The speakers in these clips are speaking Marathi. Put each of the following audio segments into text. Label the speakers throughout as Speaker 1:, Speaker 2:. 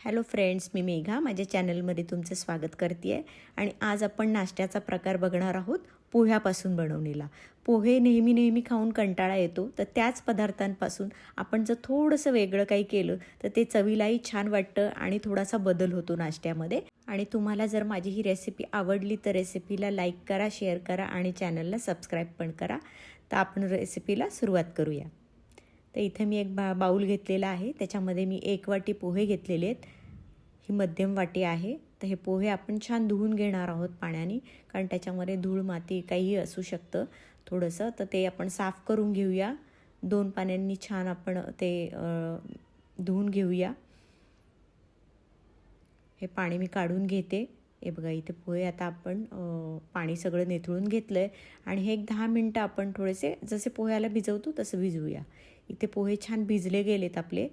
Speaker 1: हॅलो फ्रेंड्स मी मेघा. माझ्या चॅनलमध्ये तुमचं स्वागत करते आहे आणि आज आपण नाश्त्याचा प्रकार बघणार आहोत पोह्यापासून बनवलेला पोहे नेहमी नेहमी खाऊन कंटाळा येतो तर त्याच पदार्थांपासून आपण जर थोडंसं वेगळं काही केलं तर ते चवीलाही छान वाटतं आणि थोडासा बदल होतो नाश्त्यामध्ये. आणि तुम्हाला जर माझी ही रेसिपी आवडली तर रेसिपीला लाईक करा शेअर करा आणि चॅनलला सबस्क्राईब पण करा. तर आपण रेसिपीला सुरुवात करूया. तर इथे मी एक बा बाऊल घेतलेला आहे. त्याच्यामध्ये मी एक वाटी पोहे घेतलेले आहेत. ही मध्यम वाटी आहे. तर हे पोहे आपण छान धुवून घेणार आहोत पाण्याने कारण त्याच्यामध्ये धूळ माती काहीही असू शकतं थोडंसं. तर ते आपण साफ करून घेऊया. दोन पाण्यांनी छान आपण ते धुवून घेऊया. हे पाणी मी काढून घेते. हे बघा इथे पोहे आता आपण पाणी सगळं नेथळून घेतलं आहे आणि हे एक दहा मिनटं आपण थोडेसे जसे पोह्याला भिजवतो तसं भिजवूया. इथे पोहे छान भिजले गेलेत आपले.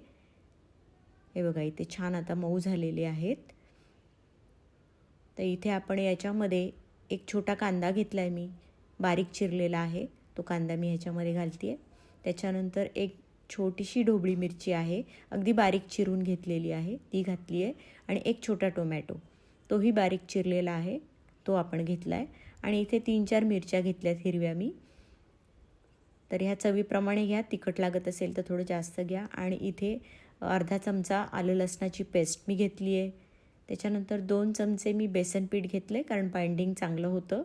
Speaker 1: हे बघा इथे छान आता मऊ झालेले आहेत. तर इथे आपण याच्यामध्ये एक छोटा कांदा घेतला आहे मी. बारीक चिरलेला आहे. तो कांदा मी ह्याच्यामध्ये घालते आहे त्याच्यानंतर एक छोटीशी ढोबळी मिरची आहे. अगदी बारीक चिरून घेतलेली आहे. ती घातली आहे आणि एक छोटा टोमॅटो. तोही बारीक चिरलेला आहे. तो आपण घेतला आहे आणि इथे तीन चार मिरच्या घेतल्यात हिरव्या मी. तर ह्या चवीप्रमाणे घ्या तिखट लागत असेल तर थोडं जास्त घ्या. आणि इथे अर्धा चमचा आलं लसणाची पेस्ट मी घेतली आहे. त्याच्यानंतर दोन चमचे मी बेसन पीठ घेतले कारण बाइंडिंग चांगलं होतं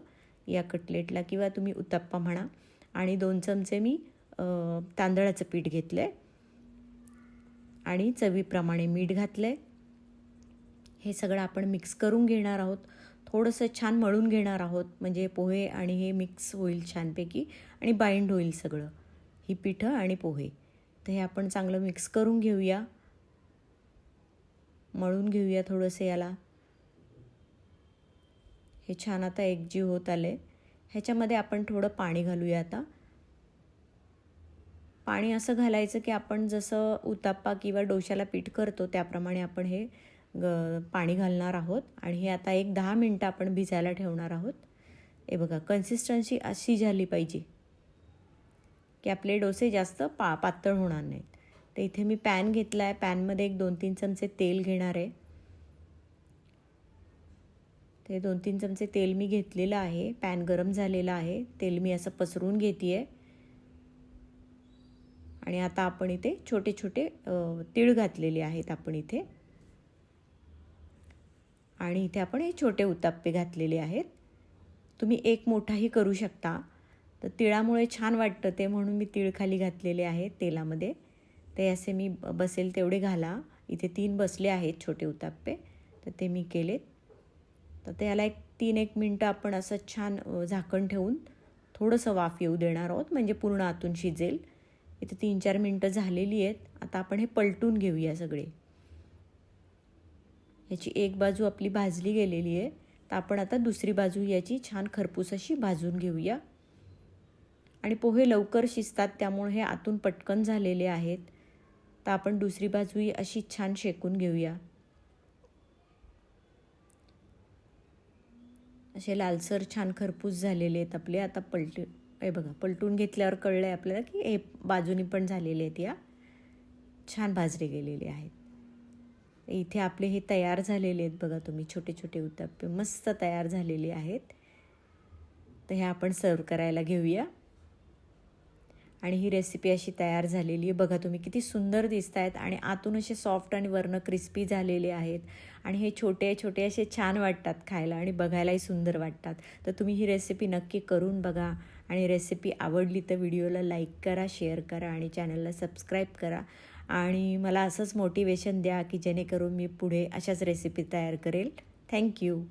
Speaker 1: या कटलेटला किंवा तुम्ही उत्तप्पा म्हणा. आणि दोन चमचे मी तांदळाचं पीठ घेतलं आहे आणि चवीप्रमाणे मीठ घातलं आहे हे सगळं आपण मिक्स करून घेणार आहोत. थोडंसं छान मळून घेणार आहोत. म्हणजे पोहे आणि हे मिक्स होईल छानपैकी. आणि बाइंड होईल सगळं. ही पिठं आणि पोहे. तर हे आपण चांगलं मिक्स करून घेऊया. मळून घेऊया थोडंसं याला. हे छान आता एकजीव होत आले ह्याच्यामध्ये आपण थोडं पाणी घालूया आता. पाणी असं घालायचं की आपण जसं उताप्पा किंवा डोशाला पीठ करतो त्याप्रमाणे आपण हे ग पाणी घालणार आहोत आणि हे आता एक दहा मिनटं आपण भिजायला ठेवणार आहोत. हे बघा कन्सिस्टन्सी अशी झाली पाहिजे की आपले डोसे जास्त पा पातळ होणार नाहीत. तर इथे मी पॅन घेतला आहे पॅनमध्ये एक दोन तीन चमचे तेल घेणार आहे. ते दोन तीन चमचे तेल मी घेतलेलं आहे. पॅन गरम झालेलं आहे. तेल मी असं पसरून घेते आहे आणि आता आपण इथे छोटे छोटे तीळ घातलेले आहेत आपण इथे. आणि इथे आपण हे छोटे उताप्पे घातलेले आहेत. तुम्ही एक मोठाही करू शकता. तर तिळामुळे छान वाटतं ते म्हणून मी तीळ खाली घातलेले आहेत तेलामध्ये. ते असे मी बसेल तेवढे घाला. इथे तीन बसले आहेत छोटे उताप्पे तर ते मी केलेत. तर त्याला एक तीन एक मिनटं आपण असं छान झाकण ठेवून थोडंसं वाफ येऊ देणार आहोत. म्हणजे पूर्ण आतून शिजेल. इथे तीन चार मिनटं झालेली आहेत. आता आपण हे पलटून घेऊया सगळे. याची एक बाजू आपली भाजली गेलेली आहे. तर आपण आता दुसरी बाजू याची छान खरपूस अशी भाजून घेऊया. आणि पोहे लवकर शिजतात त्यामुळे हे आतून पटकन झालेले आहेत. तर आपण दुसरी बाजूही अशी छान शेकून घेऊया. असे लालसर छान खरपूस झालेले आहेत आपले. आता पलट हे बघा पलटून घेतल्यावर कळलं आहे आपल्याला की हे बाजूनी पण झालेले आहेत या. छान भाजले गेलेले आहेत. इथे आपले हे तयार झालेले आहेत बघा तुम्ही छोटे छोटे उत्तप्पे मस्त तयार झालेले आहेत. तर हे आपण सर्व करायला घेऊया. आणि ही रेसिपी अशी तयार झालेली आहे. बघा तुम्ही किती सुंदर दिसत आहेत आणि आतून असे सॉफ्ट आणि वर्ण क्रिस्पी झालेले आहेत. आणि हे छोटे छोटे असे छान वाटतात खायला आणि बघायलाही सुंदर वाटतात. तर तुम्ही ही रेसिपी नक्की करून बघा. आणि रेसिपी आवडली तर व्हिडिओला लाईक करा शेअर करा आणि चॅनलला सबस्क्राईब करा. आणि मला असंच मोटिवेशन द्या की जेणेकरून मी पुढे अशाच रेसिपी तयार करेल. थँक्यू